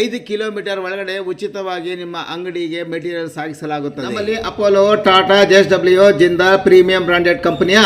ಐದು ಕಿಲೋಮೀಟರ್ ಒಳಗಡೆ ಉಚಿತವಾಗಿ ನಿಮ್ಮ ಅಂಗಡಿಗೆ ಮೆಟೀರಿಯಲ್ ಸಾಗಿಸಲಾಗುತ್ತದೆ. ನಮ್ಮಲ್ಲಿ Apollo Tata JS W Jindal premium branded ಕಂಪನಿಯ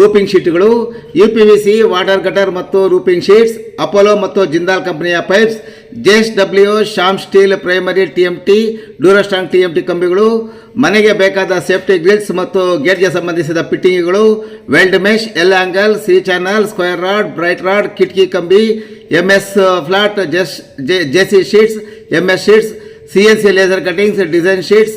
roofing ಶೀಟ್ಗಳು U P V C water gutter ಮತ್ತು ರೂಪಿಂಗ್ ಶೀಟ್ಸ್ ಅಪೋಲೋ ಮತ್ತು ಜಿಂದಾಲ್ ಕಂಪನಿಯ pipes J S W Shyam steel primary T M T T M T ಕಂಬಿಗಳು, ಮನೆಗೆ ಬೇಕಾದ safety grills ಮತ್ತು ಗೇಟ್ಗೆ ಸಂಬಂಧಿಸಿದ ಫಿಟ್ಟಿಂಗ್ಗಳು, weld mesh, L angle C channel, square rod, bright rod, ಕಿಟಕಿ ಕಂಬಿ M S flat, J S J C sheets M S sheets, C N C laser cuttings design sheets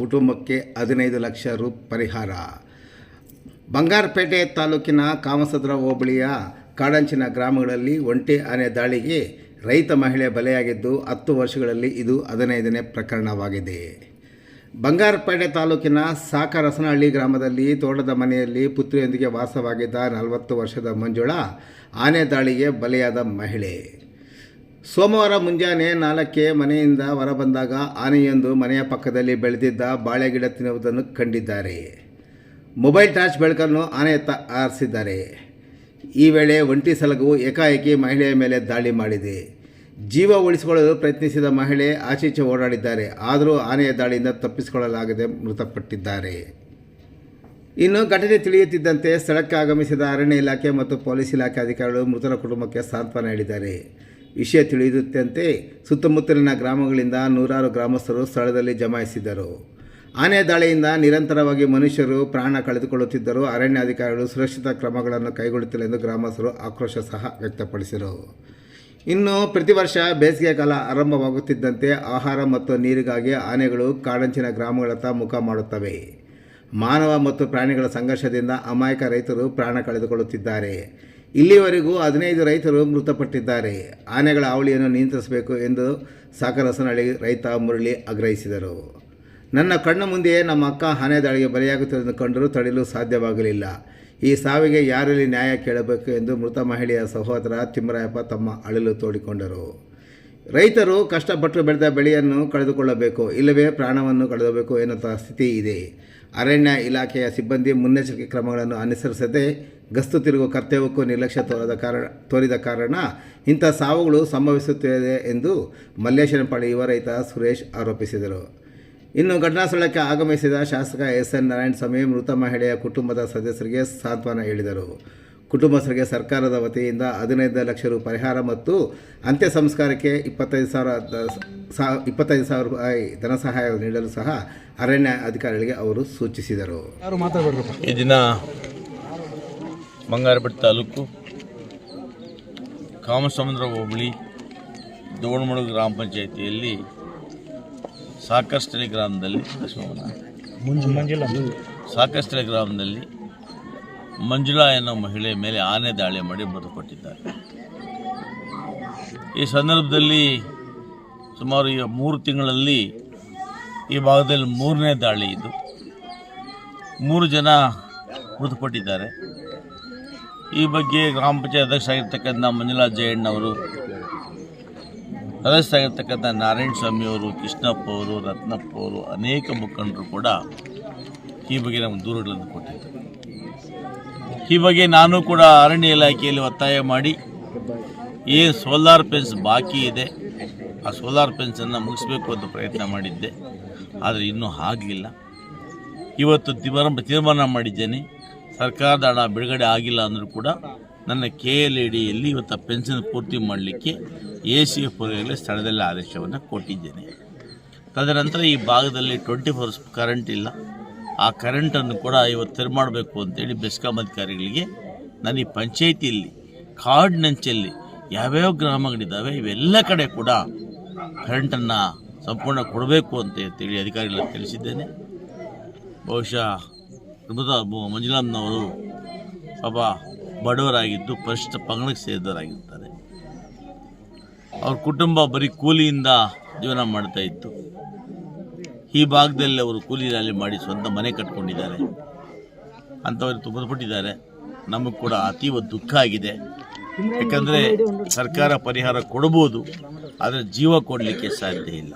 ಕುಟುಂಬಕ್ಕೆ ಹದಿನೈದು ಲಕ್ಷ ರು ಪರಿಹಾರ. ಬಂಗಾರಪೇಟೆ ತಾಲೂಕಿನ ಕಾಮಸದ್ರ ಹೋಬಳಿಯ ಕಾಡಂಚಿನ ಗ್ರಾಮಗಳಲ್ಲಿ ಒಂಟೆ ಆನೆ ದಾಳಿಗೆ ರೈತ ಮಹಿಳೆ ಬಲೆಯಾಗಿದ್ದು ಹತ್ತು ವರ್ಷಗಳಲ್ಲಿ ಇದು ಹದಿನೈದನೇ ಪ್ರಕರಣವಾಗಿದೆ. ಬಂಗಾರಪೇಟೆ ತಾಲೂಕಿನ ಸಾಕರಸನಹಳ್ಳಿ ಗ್ರಾಮದಲ್ಲಿ ತೋಟದ ಮನೆಯಲ್ಲಿ ಪುತ್ರಿಯೊಂದಿಗೆ ವಾಸವಾಗಿದ್ದ ನಲವತ್ತು ವರ್ಷದ ಮಂಜುಳಾ ಆನೆ ದಾಳಿಗೆ ಬಲೆಯಾದ ಮಹಿಳೆ. ಸೋಮವಾರ ಮುಂಜಾನೆ ನಾಲ್ಕಕ್ಕೆ ಮನೆಯಿಂದ ಹೊರಬಂದಾಗ ಆನೆಯೊಂದು ಮನೆಯ ಪಕ್ಕದಲ್ಲಿ ಬೆಳೆದಿದ್ದ ಬಾಳೆ ಗಿಡ ತಿನ್ನುವುದನ್ನು ಕಂಡಿದ್ದಾರೆ. ಮೊಬೈಲ್ ಟಾರ್ಚ್ ಬೆಳಕನ್ನು ಆನೆ ತ ಆರಿಸಿದ್ದಾರೆ. ಈ ವೇಳೆ ಒಂಟಿ ಸಲಗವು ಏಕಾಏಕಿ ಮಹಿಳೆಯ ಮೇಲೆ ದಾಳಿ ಮಾಡಿದೆ. ಜೀವ ಉಳಿಸಿಕೊಳ್ಳಲು ಪ್ರಯತ್ನಿಸಿದ ಮಹಿಳೆ ಆಚೀಚೆ ಓಡಾಡಿದ್ದಾರೆ. ಆದರೂ ಆನೆಯ ದಾಳಿಯಿಂದ ತಪ್ಪಿಸಿಕೊಳ್ಳಲಾಗದೆ ಮೃತಪಟ್ಟಿದ್ದಾರೆ. ಇನ್ನು ಘಟನೆ ತಿಳಿಯುತ್ತಿದ್ದಂತೆ ಸ್ಥಳಕ್ಕೆ ಆಗಮಿಸಿದ ಅರಣ್ಯ ಇಲಾಖೆ ಮತ್ತು ಪೊಲೀಸ್ ಇಲಾಖೆ ಅಧಿಕಾರಿಗಳು ಮೃತರ ಕುಟುಂಬಕ್ಕೆ ಸಾಂತ್ವನ ಹೇಳಿದ್ದಾರೆ. ವಿಷಯ ತಿಳಿಯುತ್ತಂತೆ ಸುತ್ತಮುತ್ತಲಿನ ಗ್ರಾಮಗಳಿಂದ ನೂರಾರು ಗ್ರಾಮಸ್ಥರು ಸ್ಥಳದಲ್ಲಿ ಜಮಾಯಿಸಿದ್ದರು. ಆನೆ ದಾಳಿಯಿಂದ ನಿರಂತರವಾಗಿ ಮನುಷ್ಯರು ಪ್ರಾಣ ಕಳೆದುಕೊಳ್ಳುತ್ತಿದ್ದರು ಅರಣ್ಯಾಧಿಕಾರಿಗಳು ಸುರಕ್ಷಿತ ಕ್ರಮಗಳನ್ನು ಕೈಗೊಳ್ಳುತ್ತಿಲ್ಲ ಎಂದು ಗ್ರಾಮಸ್ಥರು ಆಕ್ರೋಶ ಸಹ ವ್ಯಕ್ತಪಡಿಸಿದರು. ಇನ್ನು ಪ್ರತಿ ವರ್ಷ ಬೇಸಿಗೆ ಕಾಲ ಆರಂಭವಾಗುತ್ತಿದ್ದಂತೆ ಆಹಾರ ಮತ್ತು ನೀರಿಗಾಗಿ ಆನೆಗಳು ಕಾಡಂಚಿನ ಗ್ರಾಮಗಳತ್ತ ಮುಖ ಮಾಡುತ್ತವೆ. ಮಾನವ ಮತ್ತು ಪ್ರಾಣಿಗಳ ಸಂಘರ್ಷದಿಂದ ಅಮಾಯಕ ರೈತರು ಪ್ರಾಣ ಕಳೆದುಕೊಳ್ಳುತ್ತಿದ್ದಾರೆ. ಇಲ್ಲಿವರೆಗೂ ಹದಿನೈದು ರೈತರು ಮೃತಪಟ್ಟಿದ್ದಾರೆ. ಆನೆಗಳ ಅವಳಿಯನ್ನು ನಿಯಂತ್ರಿಸಬೇಕು ಎಂದು ಸಾಕರಸನಹಳ್ಳಿ ರೈತ ಮುರಳಿ ಆಗ್ರಹಿಸಿದರು. ನನ್ನ ಕಣ್ಣ ಮುಂದೆಯೇ ನಮ್ಮ ಅಕ್ಕ ಆನೆ ದಾಳಿಗೆ ಬಲಿಯಾಗುತ್ತಿರುವುದನ್ನು ಕಂಡರೂ ತಡೆಯಲು ಸಾಧ್ಯವಾಗಲಿಲ್ಲ. ಈ ಸಾವಿಗೆ ಯಾರಲ್ಲಿ ನ್ಯಾಯ ಕೇಳಬೇಕು ಎಂದು ಮೃತ ಮಹಿಳೆಯ ಸಹೋದರ ತಿಮ್ಮರಾಯಪ್ಪ ತಮ್ಮ ಅಳಲು ತೋಡಿಕೊಂಡರು. ರೈತರು ಕಷ್ಟಪಟ್ಟು ಬೆಳೆದ ಬೆಳೆಯನ್ನು ಕಳೆದುಕೊಳ್ಳಬೇಕು, ಇಲ್ಲವೇ ಪ್ರಾಣವನ್ನು ಕಳೆದಬೇಕು ಎನ್ನುವಂಥ ಸ್ಥಿತಿ ಇದೆ. ಅರಣ್ಯ ಇಲಾಖೆಯ ಸಿಬ್ಬಂದಿ ಮುನ್ನೆಚ್ಚರಿಕೆ ಕ್ರಮಗಳನ್ನು ಅನುಸರಿಸದೆ ಗಸ್ತು ತಿರುಗುವ ಕರ್ತವ್ಯಕ್ಕೂ ನಿರ್ಲಕ್ಷ್ಯ ತೋರದ ಕಾರಣ ತೋರಿದ ಕಾರಣ ಇಂಥ ಸಾವುಗಳು ಸಂಭವಿಸುತ್ತಿದೆ ಎಂದು ಮಲ್ಲೇಶ್ವರಂಪಾಡಿ ಯುವ ರೈತ ಸುರೇಶ್ ಆರೋಪಿಸಿದರು. ಇನ್ನು ಘಟನಾ ಸ್ಥಳಕ್ಕೆ ಆಗಮಿಸಿದ ಶಾಸಕ ಎಸ್ ಎನ್ ನಾರಾಯಣಸ್ವಾಮಿ ಮೃತ ಮಹಿಳೆಯ ಕುಟುಂಬದ ಸದಸ್ಯರಿಗೆ ಸಾಂತ್ವನ ಹೇಳಿದರು. ಕುಟುಂಬಸ್ಥರಿಗೆ ಸರ್ಕಾರದ ವತಿಯಿಂದ ಹದಿನೈದು ಲಕ್ಷ ರು ಪರಿಹಾರ ಮತ್ತು ಅಂತ್ಯ ಸಂಸ್ಕಾರಕ್ಕೆ ಇಪ್ಪತ್ತೈದು ಸಾವಿರ ಸಾ ಇಪ್ಪತ್ತೈದು ಸಾವಿರ ರೂಪಾಯಿ ಧನ ಸಹಾಯ ನೀಡಲು ಸಹ ಅರಣ್ಯ ಅಧಿಕಾರಿಗಳಿಗೆ ಅವರು ಸೂಚಿಸಿದರು. ಈ ದಿನ ಬಂಗಾರಪೇಟೆ ತಾಲೂಕು ಕಾಮಸಮುದ್ರ ಹೋಬಳಿ ದೋಣಮಡು ಗ್ರಾಮ ಪಂಚಾಯಿತಿಯಲ್ಲಿ ಸಾಕಷ್ಟಳಿ ಗ್ರಾಮದಲ್ಲಿ ಸಾಕಷ್ಟಳಿ ಗ್ರಾಮದಲ್ಲಿ ಮಂಜುಳಾ ಎನ್ನೋ ಮಹಿಳೆ ಮೇಲೆ ಆನೆ ದಾಳಿ ಮಾಡಿ ಮೃತಪಟ್ಟಿದ್ದಾರೆ. ಈ ಸಂದರ್ಭದಲ್ಲಿ ಸುಮಾರು ಈಗ ಮೂರು ತಿಂಗಳಲ್ಲಿ ಈ ಭಾಗದಲ್ಲಿ ಮೂರನೇ ದಾಳಿ ಇದು ಮೂರು ಜನ ಮೃತಪಟ್ಟಿದ್ದಾರೆ. ಈ ಬಗ್ಗೆ ಗ್ರಾಮ ಪಂಚಾಯತ್ ಅಧ್ಯಕ್ಷ ಆಗಿರ್ತಕ್ಕಂಥ ಮಂಜುಳಾ ಜಯಣ್ಣವರು ಸದಸ್ಯರಾಗಿರ್ತಕ್ಕಂಥ ನಾರಾಯಣ ಸ್ವಾಮಿ ಅವರು, ಕೃಷ್ಣಪ್ಪ ಅವರು, ರತ್ನಪ್ಪ ಅವರು, ಅನೇಕ ಮುಖಂಡರು ಕೂಡ ಈ ಬಗ್ಗೆ ನಮ್ಮ ದೂರುಗಳನ್ನು ಕೊಟ್ಟಿದ್ದಾರೆ. ಈ ಬಗ್ಗೆ ನಾನು ಕೂಡ ಅರಣ್ಯ ಇಲಾಖೆಯಲ್ಲಿ ಒತ್ತಾಯ ಮಾಡಿ, ಈ ಸೋಲಾರ್ ಪೆನ್ಸ್ ಬಾಕಿ ಇದೆ. ಆ ಸೋಲಾರ್ ಪೆನ್ಸನ್ನು ಮುಗಿಸ್ಬೇಕು ಅಂತ ಪ್ರಯತ್ನ ಮಾಡಿದ್ದೆ. ಆದರೆ ಇನ್ನೂ ಆಗಲಿಲ್ಲ ಇವತ್ತು ತೀರ್ಮಾನ ಮಾಡಿದ್ದೇನೆ. ಸರ್ಕಾರದ ಹಣ ಬಿಡುಗಡೆ ಆಗಿಲ್ಲ ಅಂದರೂ ಕೂಡ ನನ್ನ ಕೆ ಎಲ್ ಇ ಡಿಯಲ್ಲಿ ಇವತ್ತು ಪೆನ್ಷನ್ ಪೂರ್ತಿ ಮಾಡಲಿಕ್ಕೆ ಎ ಸಿ ಎಫ್ ಸ್ಥಳದಲ್ಲಿ ಆದೇಶವನ್ನು ಕೊಟ್ಟಿದ್ದೇನೆ. ತದನಂತರ ಈ ಭಾಗದಲ್ಲಿ ಟ್ವೆಂಟಿ ಫೋರ್ಸ್ ಕರೆಂಟ್ ಇಲ್ಲ. ಆ ಕರೆಂಟನ್ನು ಕೂಡ ಇವತ್ತು ತೆರೆ ಮಾಡಬೇಕು ಅಂತೇಳಿ ಬೆಸ್ಕಾಂ ಅಧಿಕಾರಿಗಳಿಗೆ ನಾನು ಈ ಪಂಚಾಯಿತಿಯಲ್ಲಿ ಕಾಡಿನಂಚಲ್ಲಿ ಯಾವ್ಯಾವ ಗ್ರಾಮಗಳಿದ್ದಾವೆ ಇವೆಲ್ಲ ಕಡೆ ಕೂಡ ಕರೆಂಟನ್ನು ಸಂಪೂರ್ಣ ಕೊಡಬೇಕು ಅಂತ ಅಂತೇಳಿ ಅಧಿಕಾರಿಗಳಿಗೆ ತಿಳಿಸಿದ್ದೇನೆ. ಬಹುಶಃ ಮೃತ ಮಂಜುಳಮ್ಮನವರು ಪಾಪ ಬಡವರಾಗಿದ್ದು ಪರಿಶಿಷ್ಟ ಪಂಗಡಕ್ಕೆ ಸೇರಿದವರಾಗಿರ್ತಾರೆ. ಅವ್ರ ಕುಟುಂಬ ಬರೀ ಕೂಲಿಯಿಂದ ಜೀವನ ಮಾಡ್ತಾ ಇತ್ತು. ಈ ಭಾಗದಲ್ಲಿ ಅವರು ಕೂಲಿ ನಾಲಿ ಮಾಡಿ ಸ್ವಂತ ಮನೆ ಕಟ್ಕೊಂಡಿದ್ದಾರೆ. ಅಂಥವ್ರು ತುಂಬಲ್ಪಟ್ಟಿದ್ದಾರೆ ನಮಗೆ ಕೂಡ ಅತೀವ ದುಃಖ ಆಗಿದೆ. ಯಾಕಂದರೆ ಸರ್ಕಾರ ಪರಿಹಾರ ಕೊಡ್ಬೋದು, ಆದರೆ ಜೀವ ಕೊಡಲಿಕ್ಕೆ ಸಾಧ್ಯ ಇಲ್ಲ.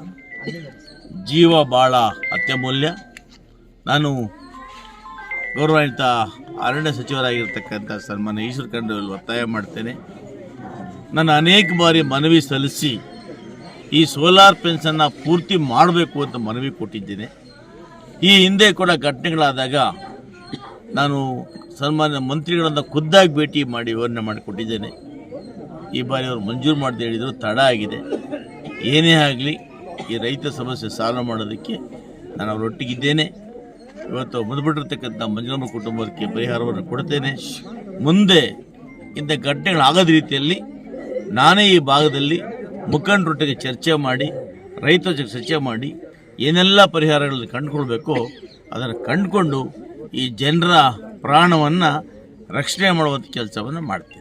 ಜೀವ ಭಾಳ ಅತ್ಯಮೂಲ್ಯ. ನಾನು ಗೌರವಾನ್ವಿತ ಅರಣ್ಯ ಸಚಿವರಾಗಿರ್ತಕ್ಕಂಥ ಸನ್ಮಾನ್ಯ ಈಶ್ವರ ಖಂಡ್ರಲ್ಲಿ ಒತ್ತಾಯ ಮಾಡ್ತೇನೆ. ನಾನು ಅನೇಕ ಬಾರಿ ಮನವಿ ಸಲ್ಲಿಸಿ ಈ ಸೋಲಾರ್ ಪೆನ್ಷನ್ನ ಪೂರ್ತಿ ಮಾಡಬೇಕು ಅಂತ ಮನವಿ ಕೊಟ್ಟಿದ್ದೇನೆ. ಈ ಹಿಂದೆ ಕೂಡ ಘಟನೆಗಳಾದಾಗ ನಾನು ಸನ್ಮಾನ್ಯ ಮಂತ್ರಿಗಳನ್ನು ಖುದ್ದಾಗಿ ಭೇಟಿ ಮಾಡಿ ವಿವರಣೆ ಮಾಡಿಕೊಟ್ಟಿದ್ದೇನೆ. ಈ ಬಾರಿ ಅವರು ಮಂಜೂರು ಮಾಡದೆ ಹೇಳಿದರು ತಡ ಆಗಿದೆ. ಏನೇ ಆಗಲಿ ಈ ರೈತ ಸಮಸ್ಯೆ ಸಾಲ್ವ್ ಮಾಡೋದಕ್ಕೆ ನಾನು ಅವರೊಟ್ಟಿಗಿದ್ದೇನೆ. ಇವತ್ತು ಮುಂದ್ಬಿಟ್ಟಿರ್ತಕ್ಕಂಥ ಮಂಜುನಮ್ಮ ಕುಟುಂಬಕ್ಕೆ ಪರಿಹಾರವನ್ನು ಕೊಡ್ತೇನೆ. ಮುಂದೆ ಇಂಥ ಘಟನೆಗಳಾಗದ ರೀತಿಯಲ್ಲಿ ನಾನೇ ಈ ಭಾಗದಲ್ಲಿ ಮುಖಂಡರೊಟ್ಟಿಗೆ ಚರ್ಚೆ ಮಾಡಿ, ರೈತರ ಜೊತೆ ಚರ್ಚೆ ಮಾಡಿ ಏನೆಲ್ಲ ಪರಿಹಾರಗಳನ್ನು ಕಂಡುಕೊಳ್ಬೇಕೋ ಅದನ್ನು ಕಂಡುಕೊಂಡು ಈ ಜನರ ಪ್ರಾಣವನ್ನು ರಕ್ಷಣೆ ಮಾಡುವಂಥ ಕೆಲಸವನ್ನು ಮಾಡ್ತೀನಿ.